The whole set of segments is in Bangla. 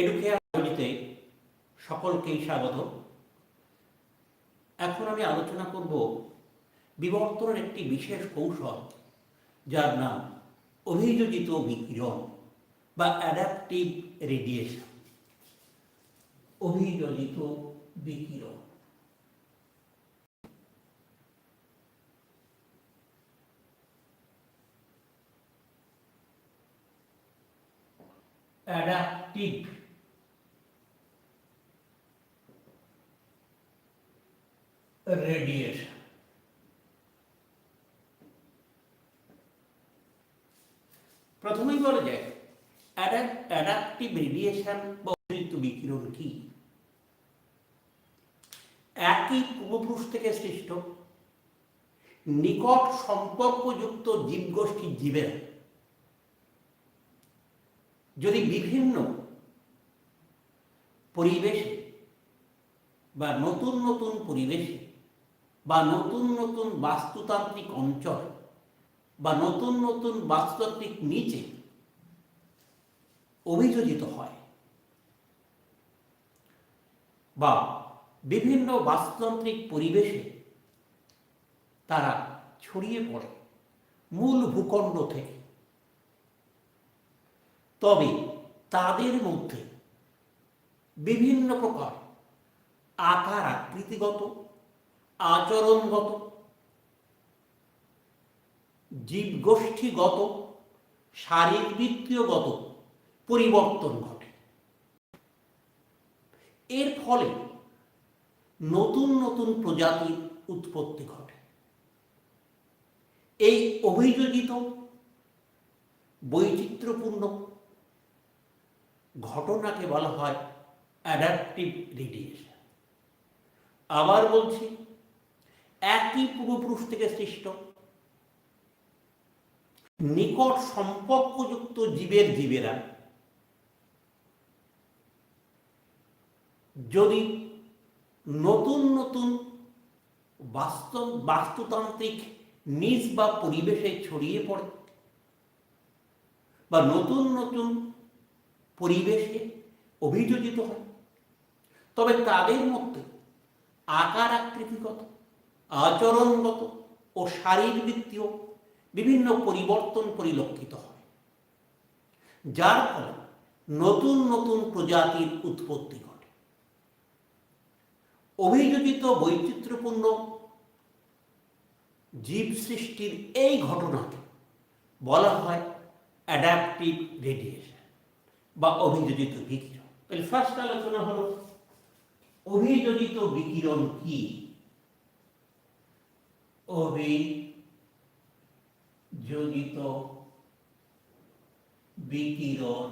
এডুকেয়ার সকলকেই স্বাগত। এখন আমি আলোচনা করব বিবর্তনের একটি বিশেষ কৌশল, যার নাম অভিযোজিত বিকিরণ বা অ্যাডাপটিভ রেডিয়েশন অভিযোজিত বিকিরণ। অ্যাডাপটিভ রেডিয়েশন প্রথমেই বলা যায় অ্যাডাপটিভ রেডিয়েশন বা অতিরিক্ত বিকিরণ কি? একই পূর্বপুরুষ থেকে সৃষ্ট, নিকট সম্পর্কযুক্ত জীবগোষ্ঠীর জীবের যদি বিভিন্ন পরিবেশে বা নতুন নতুন পরিবেশে বা নতুন নতুন বাস্তুতান্ত্রিক অঞ্চল বা নতুন নতুন বাস্তুতান্ত্রিক নিচে অভিযোজিত হয় বা বিভিন্ন বাস্তুতান্ত্রিক পরিবেশে তারা ছড়িয়ে পড়ে মূল ভূখণ্ড থেকে। তবে তাদের মধ্যে বিভিন্ন প্রকার আকার আকৃতিগত আচরণগত, জীবগোষ্ঠীগত, শারীরবৃত্তীয়গত পরিবর্তন ঘটে। এর ফলে নতুন নতুন প্রজাতির উৎপত্তি ঘটে। এই অভিযোজিত, বৈচিত্র্যপূর্ণ ঘটনাকে বলা হয় অ্যাডাপটিভ রেডিয়েশন আবার বলছি একই পূর্বপুরুষ থেকে সৃষ্ট। নিকট সম্পর্কযুক্ত জীবের জীবেরা যদি নতুন নতুন বাস্তব বাস্তুতান্ত্রিক নিজ বা পরিবেশে ছড়িয়ে পড়ে বা নতুন নতুন পরিবেশে অভিযোজিত হয়, তবে তাদের মধ্যে আকার আকৃতিগত আচরণগত ও শারীরবৃত্তীয় বিভিন্ন পরিবর্তন পরিলক্ষিত হয়, যার ফলে নতুন নতুন প্রজাতির উৎপত্তি ঘটে। অভিযোজিত বৈচিত্র্যপূর্ণ জীব সৃষ্টির এই ঘটনাকে বলা হয় অ্যাডাপটিভ রেডিয়েশন বা অভিযোজিত বিকিরণ। তাহলে ফার্স্ট আলোচনা হলো, অভিযোজিত বিকিরণ কি? অভিযোজিত বিকিরণ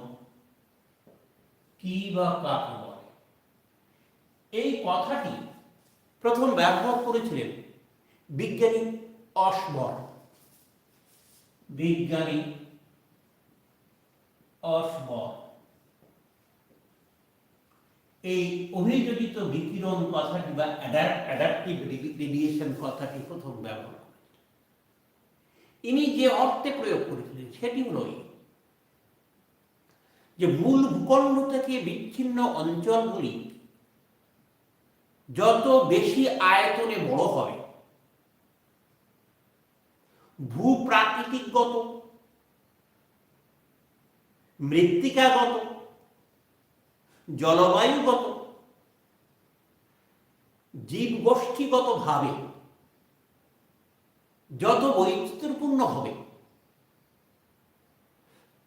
কি বা কাকে বলে? এই কথাটি প্রথম ব্যবহার করেছিলেন বিজ্ঞানী অসবর। বিজ্ঞানী অসবর। এই অভিযোজিত বিকিরণ কথাটি বা অ্যাডাপটিভ রেডিয়েশন কথাটি প্রথম ব্যবহার ইনি যে অর্থে প্রয়োগ করেছিলেন সেটি হল যে মূল ভূখণ্ড থেকে বিচ্ছিন্ন অঞ্চলগুলি যত বেশি আয়তনে বড় হয়, ভূপ্রাকৃতিকগত, মৃত্তিকাগত জলবায়ুগত জীবগোষ্ঠীগতভাবে যত বৈচিত্র্যপূর্ণ হবে,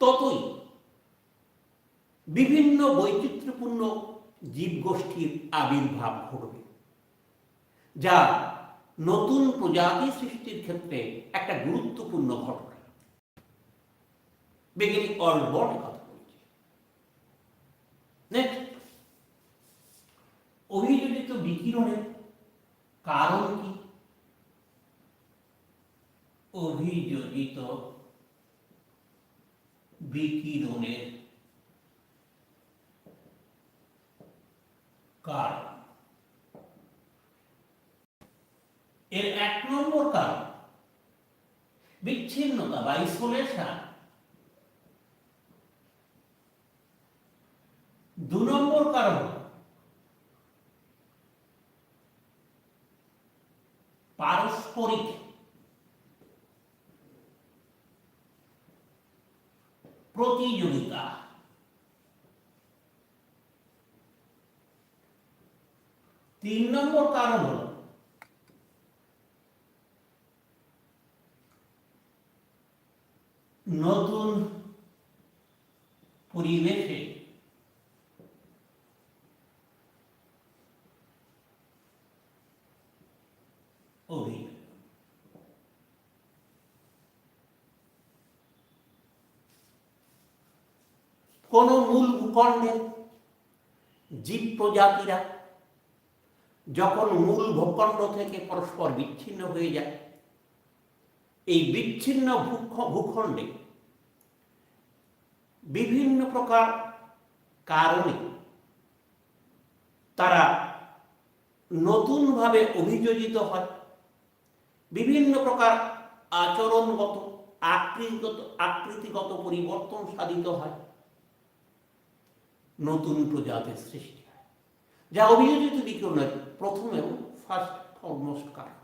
ততই বিভিন্ন বৈচিত্র্যপূর্ণ জীবগোষ্ঠীর আবির্ভাব ঘটবে, যা নতুন প্রজাতি সৃষ্টির ক্ষেত্রে একটা গুরুত্বপূর্ণ ঘটনা। বেগিনি বলছি অভিযোজিত বিকিরণের কারণ কি? অভিযোজিত বিকিরণের কারণ। এর এক নম্বর কারণ বিচ্ছিন্নতা বা আইসোলেশন কারণ হল পারস্পরিক প্রতিযোগিতা। তিন নম্বর কারণ হল নতুন পরিবেশে কোন মূল ভূখণ্ডে জীব প্রজাতিরা যখন মূল ভূখণ্ড থেকে পরস্পর বিচ্ছিন্ন হয়ে যায়, এই বিচ্ছিন্ন ভূখ- ভূখণ্ডে বিভিন্ন প্রকার কারণে তারা নতুনভাবে অভিযোজিত হয়। বিভিন্ন প্রকার আচরণগত, আকৃতিগত আকৃতিগত পরিবর্তন সাধিত হয়। নতুন প্রজাতির সৃষ্টি হয়। যা অভিযোজিত বিকিরণের প্রথম এবং ফার্স্ট ফরমোস্ট কারণ।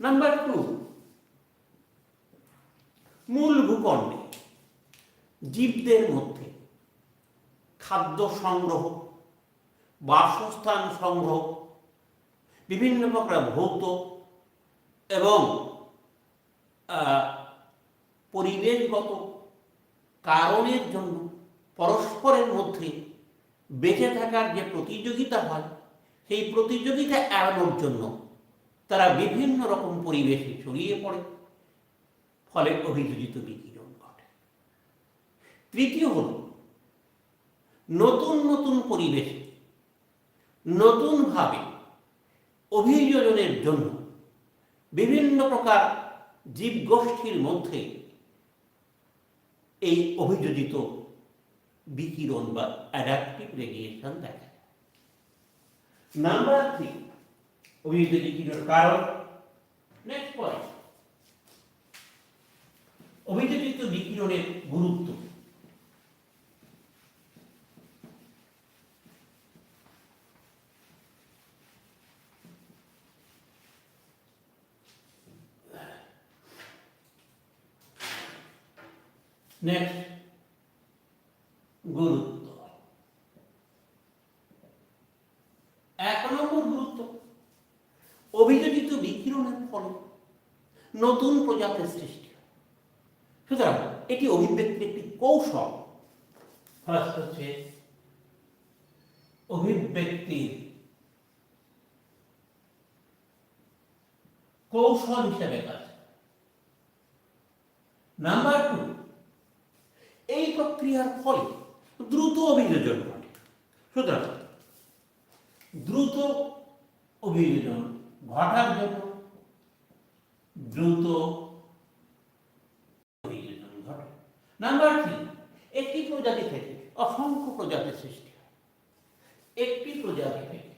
নাম্বার টু মূল ভূখণ্ডে জীবদের মধ্যে খাদ্য সংগ্রহ, বাসস্থান সংগ্রহ, বিভিন্ন প্রকার ভৌত এবং পরিবেশগত কারণের জন্য পরস্পরের মধ্যে বেঁচে থাকার যে প্রতিযোগিতা হয়, সেই প্রতিযোগিতা এড়ানোর জন্য তারা বিভিন্ন রকম পরিবেশে ছড়িয়ে পড়ে। ফলে অভিযোজিত বিকিরণ ঘটে। তৃতীয় হল, নতুন নতুন পরিবেশে নতুনভাবে অভিযোজনের জন্য বিভিন্ন প্রকার জীবগোষ্ঠীর মধ্যে এই অভিযোজিত বিকিরণ বা অ্যাডাপটিভ রেডিয়েশন দেখা। যায় নাম্বার থ্রি অভিযোজিত বিকিরণ কারণ? নেক্সট পয়েন্ট অভিযোজিত বিকিরণের গুরুত্ব। নেক্সট গুরুত্ব। এক নম্বর গুরুত্ব, অভিযোজিত বিকিরণের ফলে নতুন প্রজাতির সৃষ্টি সুতরাং এটি অভিব্যক্তির একটি কৌশল। ফার্স্ট হচ্ছে অভিব্যক্তির কৌশল হিসেবে কাজ নাম্বার টু, এই প্রক্রিয়ার ফলে দ্রুত অভিযোজন ঘটে সুতরাং দ্রুত অভিযোজন ঘটার জন্য দ্রুত অভিযোজন ঘটে নাম্বার থ্রি একটি প্রজাতি থেকে অসংখ্য প্রজাতির সৃষ্টি হয় একটি প্রজাতি থেকে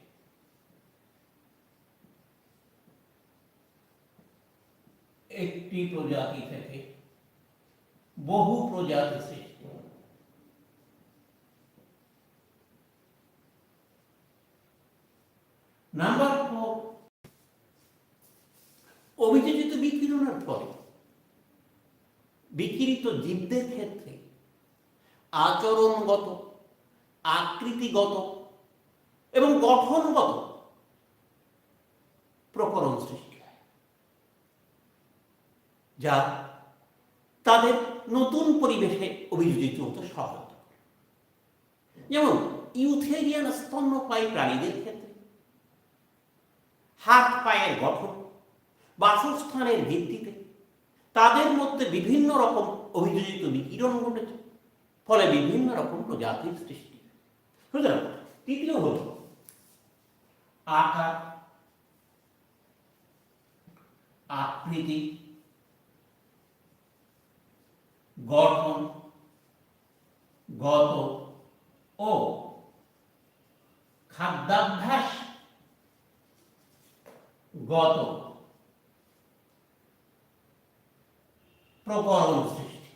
একটি প্রজাতি থেকে বহু প্রজাতি সৃষ্টি হয়। নাম্বার ফোর অভিযোজিত বিকিরণের ফলে বিকিরিত জীবদের ক্ষেত্রে আচরণগত, আকৃতিগত এবং গঠনগত প্রকরণ সৃষ্টি হয়, যা তাদের নতুন পরিবেশে অভিযোজিত হতে করে। যেমন ইউথেরিয়ান স্তন্যপায়ী প্রাণীদের ক্ষেত্রে হাত পায়ের গঠন, বাসস্থানের ভিত্তিতে তাদের মধ্যে বিভিন্ন রকম অভিযোজিত বিকিরণ ঘটেছে, ফলে বিভিন্ন রকম প্রজাতির সৃষ্টি। সুতরাং তৃতীয় হল আকার, আকৃতি, গঠন, গত ও খাদ্যাভ্যাস গত প্রকরণ সৃষ্টি।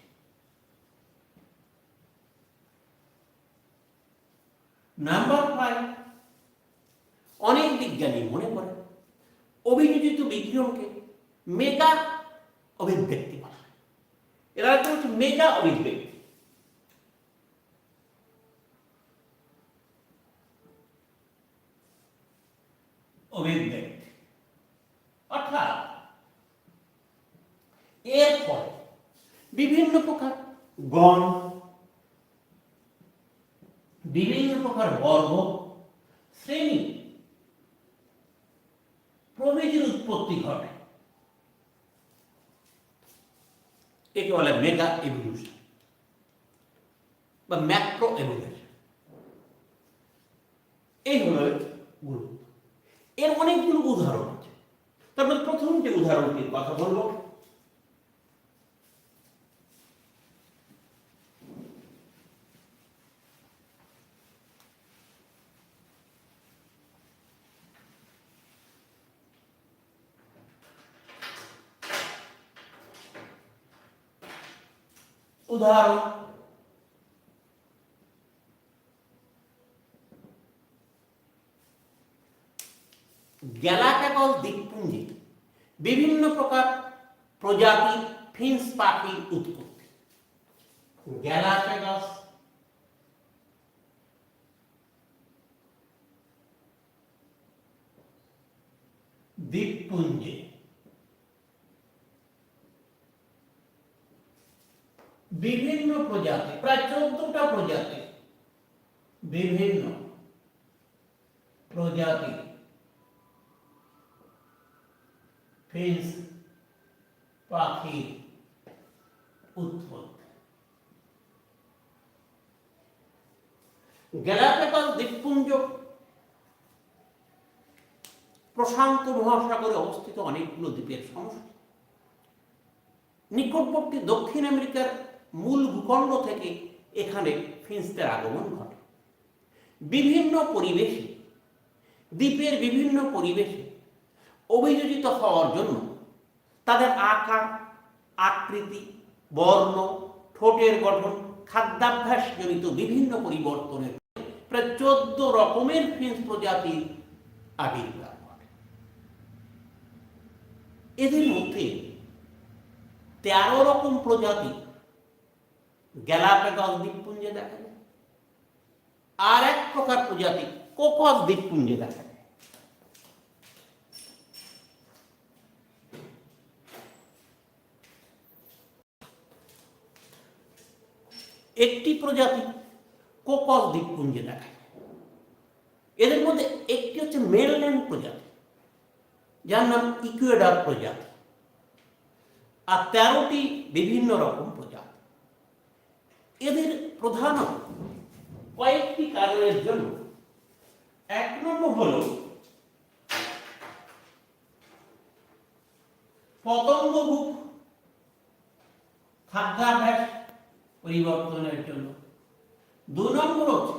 নাম্বার ফাইভ অনেক বিজ্ঞানী মনে করেন, অভিযোজিত বিকিরণকে মেগা অভিব্যক্তি বলা। এরা হচ্ছে মেগা অভিব্যক্তি। অভিব্যক্তি। অর্থাৎ এর ফলে বিভিন্ন প্রকার গণ, বিভিন্ন প্রকার বর্গ, শ্রেণি, প্রভৃতির উৎপত্তি ঘটে। একে বলে মেগা এভলিউশন বা ম্যাক্রো এভলিউশন এই হলো গুরুত্ব। এর অনেকগুলো উদাহরণ। তারপর প্রথম যে উদাহরণটির কথা বলব উদাহরণ গ্যালাপ্যাগস দ্বীপপুঞ্জে বিভিন্ন প্রকার প্রজাতি ফিন্স পাখির উৎপত্তি। গ্যালাপ্যাগস দ্বীপপুঞ্জে। বিভিন্ন প্রজাতি, প্রায় চোদ্দটা প্রজাতি, বিভিন্ন প্রজাতি ফিন্স পাখি উৎপত্তি। গ্যালাপেগস দ্বীপপুঞ্জ প্রশান্ত মহাসাগরে অবস্থিত অনেকগুলো দ্বীপের সমষ্টি। নিকটবর্তী দক্ষিণ আমেরিকার মূল ভূখণ্ড থেকে এখানে ফিন্সদের আগমন ঘটে। বিভিন্ন পরিবেশে, দ্বীপের বিভিন্ন পরিবেশে অভিযোজিত হওয়ার জন্য তাদের আকার আকৃতি, বর্ণ, ঠোঁটের গঠন খাদ্যাভ্যাস জনিত বিভিন্ন পরিবর্তনের প্রায় চোদ্দ রকমের ফিন্স প্রজাতির আবির্ভাব ঘটে। এদের মধ্যে তেরো রকম প্রজাতি গ্যালাপেগস দ্বীপপুঞ্জে দেখা যায়। আর এক প্রকার প্রজাতি কোকস দ্বীপপুঞ্জে দেখা যায়। একটি প্রজাতি কোকস দ্বীপপুঞ্জে দেখা যায় এদের মধ্যে একটি হচ্ছে মেনল্যান্ড প্রজাতি, যার নাম ইকুয়েডার প্রজাতি, আর তেরোটি বিভিন্ন রকম প্রজাতি। এদের প্রধানত কয়েকটি কারণের জন্য এক নম্বর হল পতঙ্গভুক খাদ্যাভ্যাস পরিবর্তনের জন্য। দু নম্বর হচ্ছে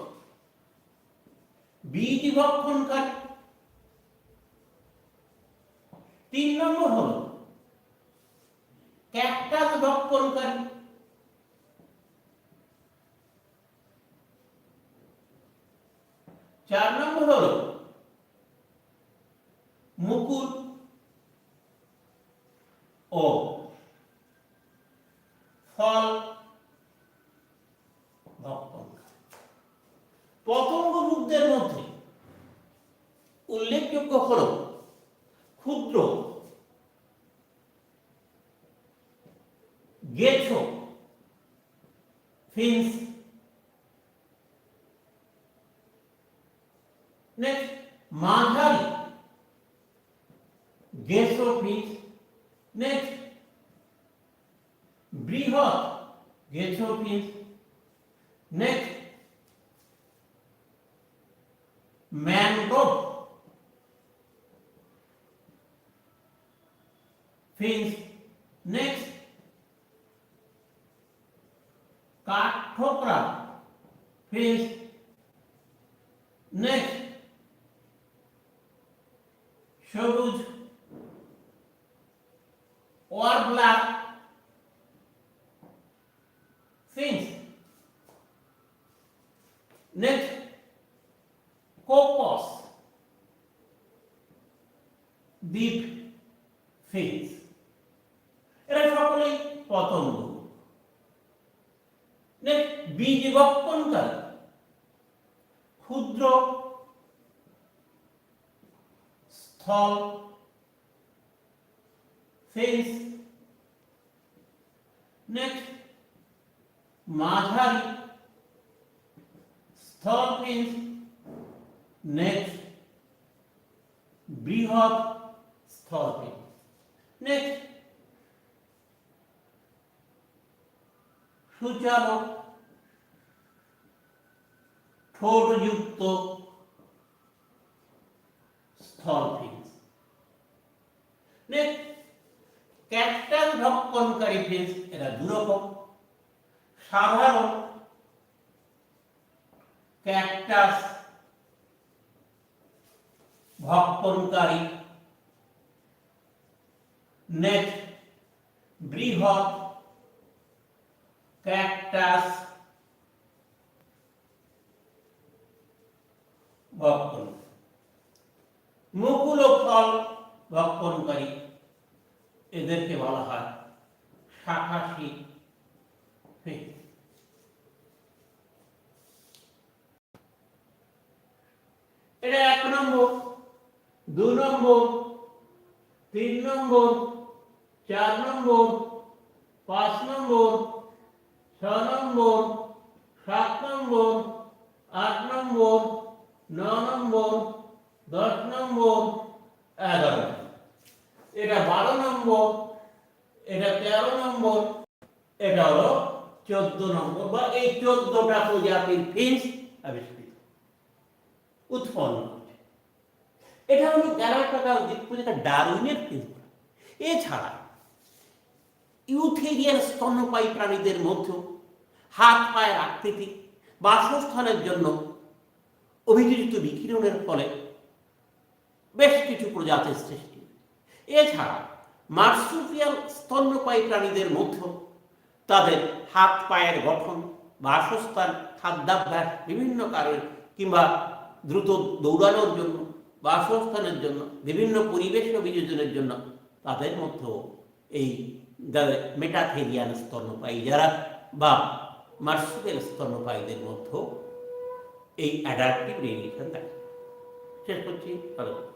বীজ ভক্ষণকারী তিন নম্বর হল ক্যাকটাস ভক্ষণকারী চার নম্বর হল মুকুল ও ফল ভক্ষণকারী পতঙ্গভুকদের মধ্যে উল্লেখযোগ্য হল ক্ষুদ্র। গেছো। ফিন্স। নেক্সট মাঝারি। গেছো ফিন্স। নেক্সট বৃহৎ। গেছো finches. Next mangrove. Finches next কাঠঠোকরা ফিন্স নেক্সট সবুজ ওয়ার্বলার ফিন্স নেক্সট কোকস দ্বীপ ফিন্স এরা সকলেই পতঙ্গ নেক্সট বীজ বপনকারী ক্ষুদ্র স্থল ফেন্স নেক্সট মাঝারি স্থল ফেন্স নেক্সট বৃহৎ স্থল ফেন্স নেক্সট সুচারক ঠোঁটযুক্ত স্থল ফিন্স ক্যাকটাস ভক্ষণকারী ফিন্স এরা দুরকম। সাধারণ ক্যাকটাস ভক্ষণকারী নেট বৃহৎ ক্যাকটাস ভক্ষণ। মুকুল ও ফল ভক্ষণকারী এদেরকে বলা হয় শাখাশি এটা এক নম্বর, দু নম্বর, তিন নম্বর, চার নম্বর, পাঁচ নম্বর, ছ নম্বর, সাত নম্বর, আট নম্বর ন নম্বর, দশ নম্বর, এগারো। এটা বারো নম্বর, এটা তেরো নম্বর, এটা হলো চোদ্দ নম্বর। বা এই চোদ্দটা প্রজাতির ফিন্স আবিষ্কৃত, উৎপন্ন এটা হলো গ্যালাক্টাকা যেটা ডারউইনের ফিন্স এছাড়া, ইউথেরিয়ান স্তন্যপায়ী প্রাণীদের মধ্যেও হাত পায়ের আকৃতি বাসস্থানের জন্য অভিযোজিত বিকিরণের ফলে বেশ কিছু প্রজাতির সৃষ্টি এছাড়া মার্সুপিয়াল স্তন্যপায়ী প্রাণীদের মধ্যেও তাদের হাত পায়ের গঠন, বাসস্থান, খাদ্যাভ্যাস বিভিন্ন কারণে কিংবা দ্রুত দৌড়ানোর জন্য, বাসস্থানের জন্য, বিভিন্ন পরিবেশ অভিযোজনের জন্য তাদের মধ্যেও এই মেটাথেরিয়ান স্তন্যপায়ী যারা বা মার্সুপিয়াল স্তন্যপায়ীদের মধ্যেও এই অ্যাডাপটিভ রেডিয়েশন দেখা শেষ করছি ভালো